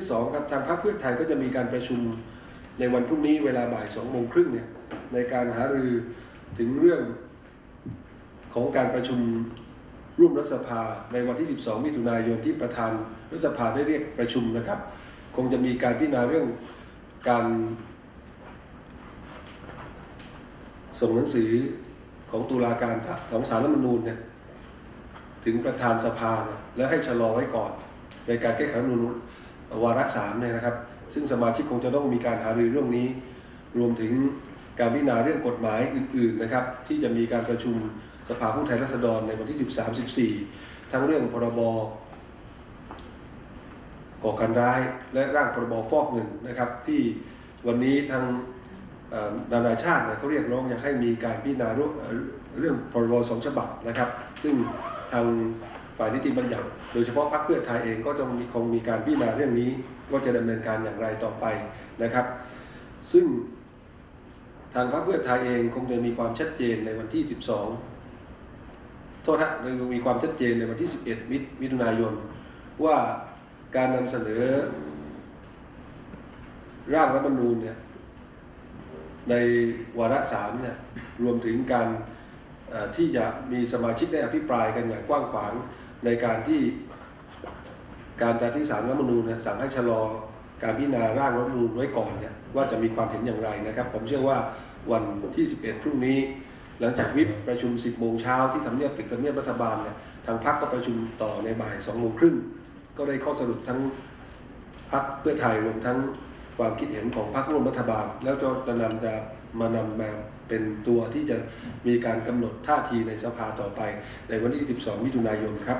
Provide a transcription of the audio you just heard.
ที่สองครับทางพรรคเพื่อไทยก็จะมีการประชุมในวันพรุ่งนี้เวลาบ่ายสองโมงครึ่งเนี่ยในการหารือถึงเรื่องของการประชุมร่วมรัฐสภาในวันที่ 12 มิถุนายนที่ประธานรัฐสภาได้เรียกประชุมนะครับ คงจะมีการพิจารณาเรื่องการส่งหนังสือของตุลาการของสารรัฐมนูญเนี่ยถึงประธานสภา แล้วให้ชะลอไว้ก่อน ในการแก้ไขรัฐธรรมนูญ วาระสามเนี่ยนะครับ ซึ่งสมาชิกคงจะต้องมีการหารือเรื่องนี้ รวมถึงการพิจารณาเรื่องกฎหมายอื่น ๆนะครับ ที่จะมีการประชุมสภาผู้แทนราษฎรในวันที่ 13-14 ทั้งเรื่องพรบก่อการร้ายและร่างพรบฟอกเงินนะครับ ที่วันนี้ทางนานาชาติเขาเรียกร้องอยากให้มีการพิจารณาเรื่องเอ่อเรื่องพรบสองฉบับนะครับ ซึ่งทาง ฝ่ายนิติบัญญัติ โดยเฉพาะพรรคเพื่อไทยเองก็ต้องมีคงมีการพิจารณาเรื่องนี้ว่าจะดำเนินการอย่างไรต่อไปนะครับ ซึ่งทางพรรคเพื่อไทยเองคงจะมีความชัดเจนในวันที่ 12 โทษฮะมีความชัดเจนในวันที่ 11 มิถมิถุนายน ว่าการนำเสนอร่างรัฐธรรมนูญเนี่ยในวาระสามเนี่ยรวมถึงการที่จะมีสมาชิกได้อภิปรายกันอย่างกว้างขวาง ในการที่การจัดที่สารรัฐมนูญเนี่ยสั่งให้ชะลอการพิจารณาร่างรัฐมนูญไว้ก่อนเนี่ยว่าจะมีความเห็นอย่างไรนะครับ ผมเชื่อว่าวันที่ 11 พรุ่งนี้ หลังจากวิปประชุม 10 โมงเช้าที่ทำเนียบตึกทำเนียบรัฐบาลเนี่ยทางพรรคก็ประชุมต่อในบ่าย2โมงครึ่งก็ได้ข้อสรุปทั้งพรรคเพื่อไทยรวมทั้ง ความคิดเห็นของพรรคร่วมรัฐบาล แล้วจะนำจะมานำมาเป็นตัวที่จะมีการกำหนดท่าทีในสภาต่อไป ในวันที่ 12 มิถุนายนครับ